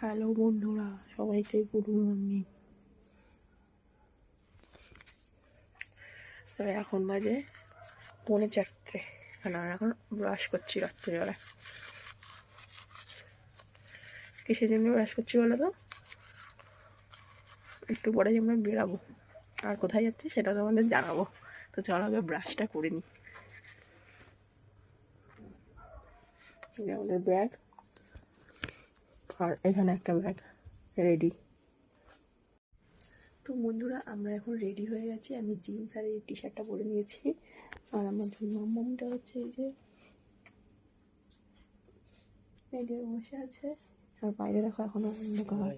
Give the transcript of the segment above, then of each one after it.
Hello বন্ধুরা সবাইকে good morning. তবে এখন বাজে পৌনে চারটে। আর আমরা এখন ব্রাশ করছি রাত্রিবেলায় কিসের জন্য ব্রাশ করছি বলো তো? একটু পরে আমরা বেরাবো। আর কোথায় যাচ্ছি সেটা তোমাদের জানাব। তো চলো আগে ব্রাশটা করে নিই আমাদের ব্যাগ আর এখানে একটা ব্যাগ রেডি তো বন্ধুরা আমরা এখন রেডি হয়ে গেছি। আমি জিন্স আর এই টি শার্টটা পরে নিয়েছি। আর আমার মামটা হচ্ছে এই যে রেডি বসে আছে। আর বাইরে দেখো এখনও অন্ধকার।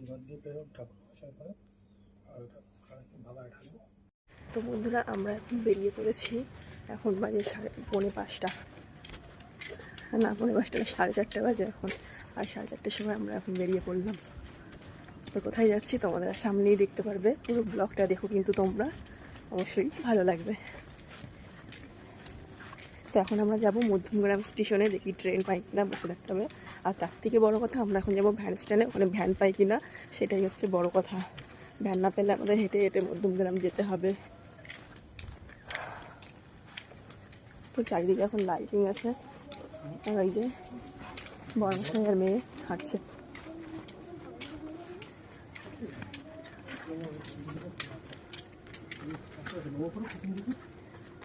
তো বন্ধুরা আমরা এখন বেরিয়ে পড়েছি। এখন বাজে সাড়ে পৌনে পাঁচটা। না, পৌনে পাঁচটা সাড়ে চারটে বাজে এখন। আর সাড়ে চারটের সময় আমরা এখন বেরিয়ে পড়লাম। তো কোথায় যাচ্ছি তোমাদের সামনেই দেখতে পারবে। পুরো ব্লগটা দেখো কিন্তু তোমরা। অবশ্যই ভালো লাগবে। তো এখন আমরা যাব মধ্যমগ্রাম স্টেশনে, দেখি ট্রেন পাই কিনা বসে থাকতে হবে। আর তার থেকে বড় কথা, আমরা এখন যাব ভ্যান স্ট্যান্ডে। ওখানে ভ্যান পাই কিনা, সেটাই হচ্ছে বড় কথা। ভ্যান না পেলে আমাদের হেঁটে হেঁটে মধ্যমগ্রাম যেতে হবে। তো চারিদিকে এখন লাইটিং আছে। আর ওই যে মেয়ে হাঁটছে।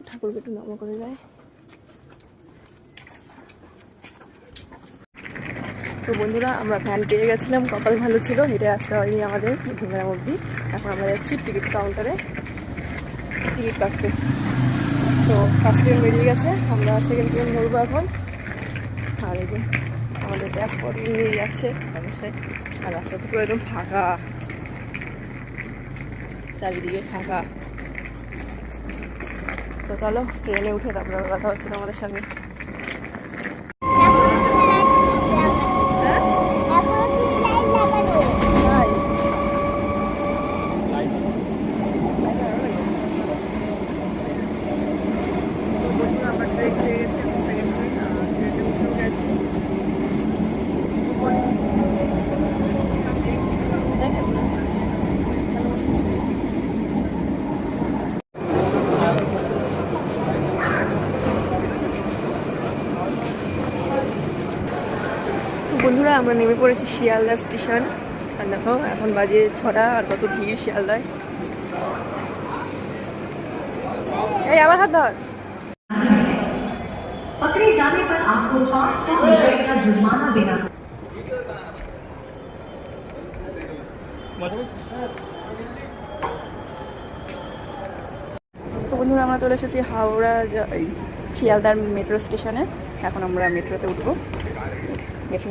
ঠাকুরকে একটু নম করে যায়। তো বন্ধুরা, আমরা ভ্যান পেয়ে গেছিলাম, কপাল ভালো ছিল, হেঁটে আসতে হয়নি আমাদের মধ্যমগ্রাম অবধি। এখন আমরা যাচ্ছি টিকিট কাউন্টারে টিকিট কাটতে। তো ফার্স্ট ট্রেন বেরিয়ে গেছে, আমরা সেকেন্ড ট্রেন ধরবো এখন। এই যে আমাদের ব্যাগ পরে নিয়ে যাচ্ছে। অবশ্যই আর রাস্তা পুরো একদম ফাঁকা। চারিদিকে ফাঁকা। তো চলো ট্রেনে উঠে তারপরে কথা হচ্ছে আমাদের সঙ্গে তাই? তো বন্ধুরা, আমরা ট্রেন পেয়ে গেছি, এখন second train, আর ট্রেনে উঠেও গেছি। দেখেন না? তো বন্ধুরা আমরা নেমে পড়েছি শিয়ালদা স্টেশন আর দেখো এখন বাজে ছটা আর কত ভিড় শিয়ালদায় এই আবার হাত ধর पकड़े जाने पर आपको पाँच सौ रुपए का जुर्माना देना তো বন্ধুরা আমরা চলে এসেছি হাওড়া যা- এই শিয়ালদার মেট্রো স্টেশনে এখন আমরা মেট্রোতে উঠবো মেট্রো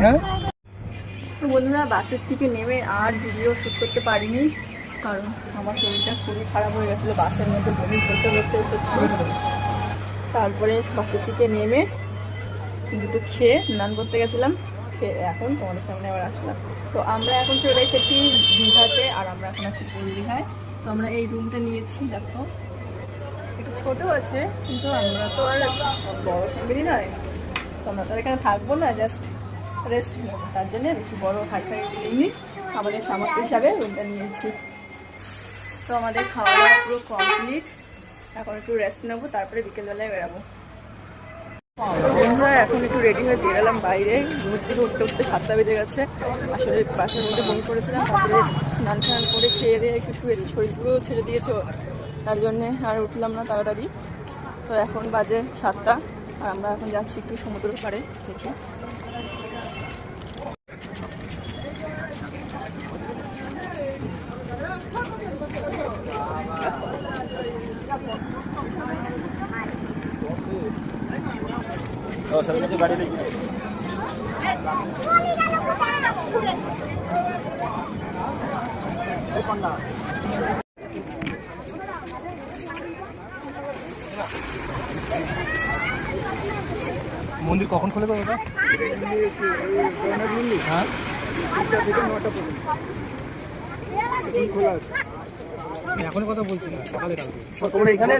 হ্যাঁ? বন্ধুরা, বাসের থেকে নেমে আর ভিডিও শ্যুট করতে পারিনি, কারণ আমার শরীরটা খুবই খারাপ হয়ে গেছিল, বাসের মধ্যে বমি করতে করতে তারপরে বাসের থেকে নেমে দুটো খেয়ে স্নান করতে গেছিলাম এখন তোমাদের সামনে আবার আসলাম। তো আমরা এখন চলে এসেছি দীঘাতে, আর আমরা এখন আছি দীঘায় তো আমরা এই রুমটা নিয়েছি, দেখো। ছোটো আছে, কিন্তু আমরা তো আর বড় ফ্যামিলি নয়। তো আমরা তো এখানে থাকব না জাস্ট রেস্ট নেব। তার জন্য বেশি বড় হাই ফাই নিইনি আমাদের সামর্থ্য হিসাবে রুমটা নিয়েছি। তো আমাদের খাওয়া দাওয়া পুরো কমপ্লিট এখন একটু রেস্ট নেব, তারপরে বিকেলবেলায় বেরাবো। বন্ধুরা এখন একটু রেডি হয়ে বেরোলাম বাইরে। ঘুরতে থেকে উঠতে সাতটা বেজে গেছে। আসলে বাসের মধ্যে বমি করেছিলাম, তারপরে স্নান টান করে খেয়ে দিয়ে একটু শুয়েছি, শরীর পুরো ছেড়ে দিয়েছে। তার জন্যে আর উঠলাম না তাড়াতাড়ি। তো এখন বাজে সাতটা, আর আমরা এখন যাচ্ছি একটু সমুদ্রের পাড়ে দেখি। মন্দির কখন খুলে দেবো ওটা হ্যাঁ? আমি এখনই কথা বলছি না সকালে কালকে। তোমরা এখানে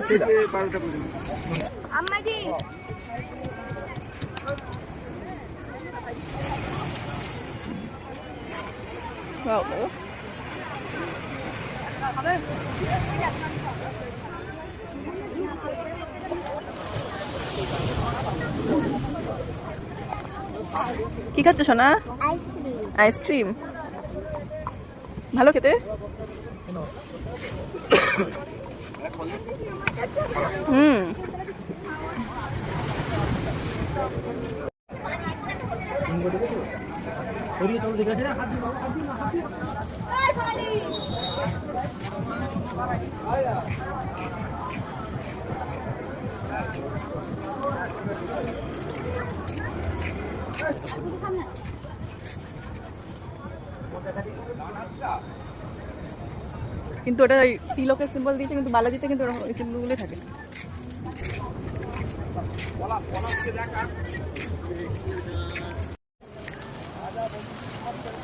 বাবা। কি খাচ্ছ সোনা? আইসক্রিম। ভালো খেতে? হুম। কিন্তু ওটা তিলকের সিম্বল দিয়েছে, কিন্তু বালাজিতে কিন্তু ওই সিম্বলগুলোই থাকে।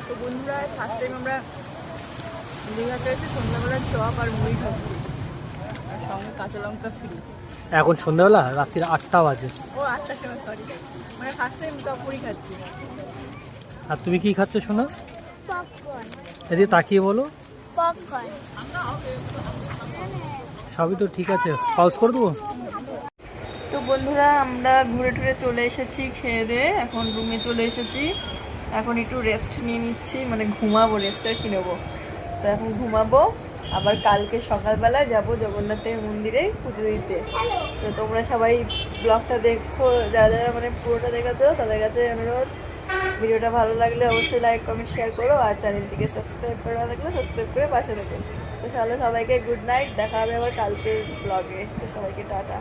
তো বন্ধুরা ফার্স্ট টাইম আমরা দীঘাতে এসে সন্ধ্যাবেলার চপ আর মুড়ি খাচ্ছি। আর সঙ্গে কাঁচা লঙ্কা ফ্রি এখন সন্ধ্যাবেলা রাত্রির আটটা বাজে। ও আটটার সময় সরি মানে ফার্স্ট টাইম চপ খাচ্ছি। আর তুমি কি খাচ্ছ শোনা এদিকে তাকিয়ে বলো। সবই তো ঠিক আছে। পাউজ করে দেবো? তো বন্ধুরা আমরা ঘুরে টুরে চলে এসেছি খেয়ে দিয়ে এখন রুমে চলে এসেছি। এখন একটু রেস্ট নিয়ে নিচ্ছি। মানে ঘুমাবো রেস্ট আর কি নেব। তো এখন ঘুমাবো। আবার কালকে সকালবেলা যাব জগন্নাথের মন্দিরে পুজো দিতে। তো তোমরা সবাই ব্লগটা দেখো, যারা যারা মানে পুরোটা দেখাচ্ছ তাদের কাছে অনুরোধ। ভিডিওটা ভালো লাগলে অবশ্যই লাইক কমেন্ট শেয়ার করো আর চ্যানেলটিকে সাবস্ক্রাইব করে না থাকলে সাবস্ক্রাইব করে পাশে দেখো তো তাহলে সবাইকে গুড নাইট দেখা হবে আবার কালকে ব্লগে তো সবাইকে টাটা।